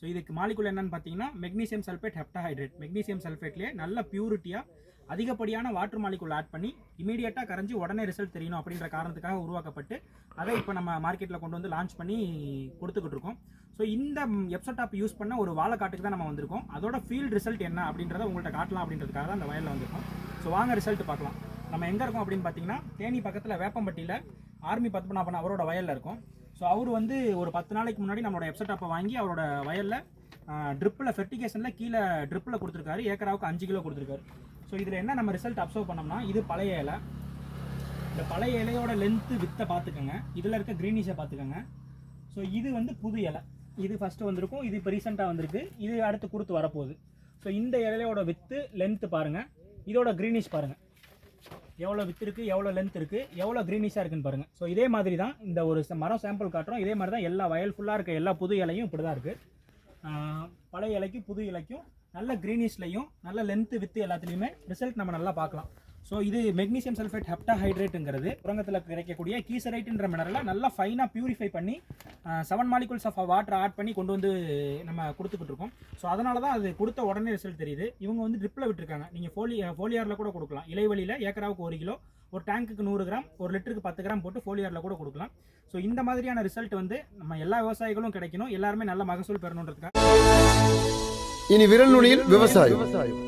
So இதுக்கு molecule என்னன்னு பார்த்தீங்கன்னா மெக்னீசியம் சல்ஃபேட் ஹெப்டாஹைட்ரேட் மெக்னீசியம் சல்ஃபேட்லேயே நல்ல பியூரிட்டியாக அதிகப்படியான வாட்டர் மாலிகுல் ஆட் பண்ணி இமீடியட்டாக கரைஞ்சி உடனே ரிசல்ட் தெரியணும் அப்படின்ற காரணத்துக்காக உருவாக்கப்பட்டு அதை இப்போ நம்ம மார்க்கெட்டில் கொண்டு வந்து லான்ச் பண்ணி கொடுத்துக்கிட்டு இருக்கோம். ஸோ இந்த எப்சோடாப் யூஸ் பண்ண ஒரு வாழைக்காட்டுக்கு தான் நம்ம வந்திருக்கோம். அதோட ஃபீல்ட் ரிசல்ட் என்ன அப்படின்றத உங்கள்கிட்ட காட்டலாம் அப்படின்றதுக்காக தான் அந்த வயலில் வந்திருக்கோம். ஸோ வாங்க ரிசல்ட் பார்க்கலாம். நம்ம எங்கே இருக்கோம் அப்படின்னு பார்த்தீங்கன்னா தேனி பக்கத்தில் வேப்பம்பட்டியில் ஆர்மி பத்மநாபன் அவரோட வயலில் இருக்கும். ஸோ அவர் வந்து ஒரு பத்து நாளைக்கு முன்னாடி நம்மளோட எப்செட்டாப்பை வாங்கி அவரோட வயலில் ட்ரிப்பில் ஃபெர்டிகேஷனில் கீழே ட்ரிப்பில் கொடுத்துருக்காரு. ஏக்கராவுக்கு அஞ்சு கிலோ கொடுத்துருக்காரு. ஸோ இதில் என்ன நம்ம ரிசல்ட் அப்சர்வ் பண்ணோம்னா இது பழைய இலை. இந்த பழைய இலையோட லென்த்து வித்தை பார்த்துக்கோங்க. இதில் இருக்க க்ரீனிஷை பார்த்துக்கோங்க. ஸோ இது வந்து புது இலை. இது ஃபஸ்ட்டு வந்திருக்கும். இது இப்போ ரீசெண்டாக வந்திருக்கு. இது அடுத்து கொடுத்து வரப்போகுது. ஸோ இந்த இலையோட வித்து லென்த்து பாருங்கள் இதோட க்ரீனிஷ் பாருங்கள் எவ்வளோ வித்து இருக்குது எவ்வளோ லென்த் இருக்குது எவ்வளோ க்ரீனிஷாக இருக்குன்னு பாருங்கள் ஸோ இதே மாதிரி தான் இந்த ஒரு மரம் சாம்பிள் காட்டுறோம். இதே மாதிரி தான் எல்லா வயல் ஃபுல்லாக இருக்க எல்லா புது இலையும் இப்படி தான் இருக்குது பழைய இலைக்கும் புது இலைக்கும் நல்ல க்ரீனிஷ்லையும் நல்ல லென்த்து வித்து எல்லாத்துலேயுமே ரிசல்ட் நம்ம நல்லா பார்க்கலாம். ஸோ இது மெக்னீசியம் சல்ஃபேட் ஹெப்டாஹைட்ரேட்டுங்கிறது உரங்கத்தில் கிடைக்கக்கூடிய கீசரைட்டுன்ற மினரலை நல்லா ஃபைனாக பியூரிஃபை பண்ணி seven molecules of water add பண்ணி கொண்டு வந்து நம்ம கொடுத்துக்கிட்டு இருக்கோம் ஸோ அதனால தான் அது கொடுத்த உடனே ரிசல்ட் தெரியுது. இவங்க வந்து ட்ரிப்பில் விட்டுருக்காங்க. நீங்கள் ஃபோலி ஃபோலியாரில் கூட கொடுக்கலாம். இலைவெளியில் ஏக்கராவுக்கு ஒரு கிலோ ஒரு டேங்க்குக்கு நூறு கிராம் ஒரு லிட்டருக்கு பத்து கிராம் போட்டு ஃபோலியாரில் கூட கொடுக்கலாம். ஸோ இந்த மாதிரியான ரிசல்ட் வந்து நம்ம எல்லா விவசாயிகளும் கிடைக்கணும். எல்லாருமே நல்ல மகசூல் பெறணுன்றதுக்காக. இனி விரல் நுனியில் விவசாயம்.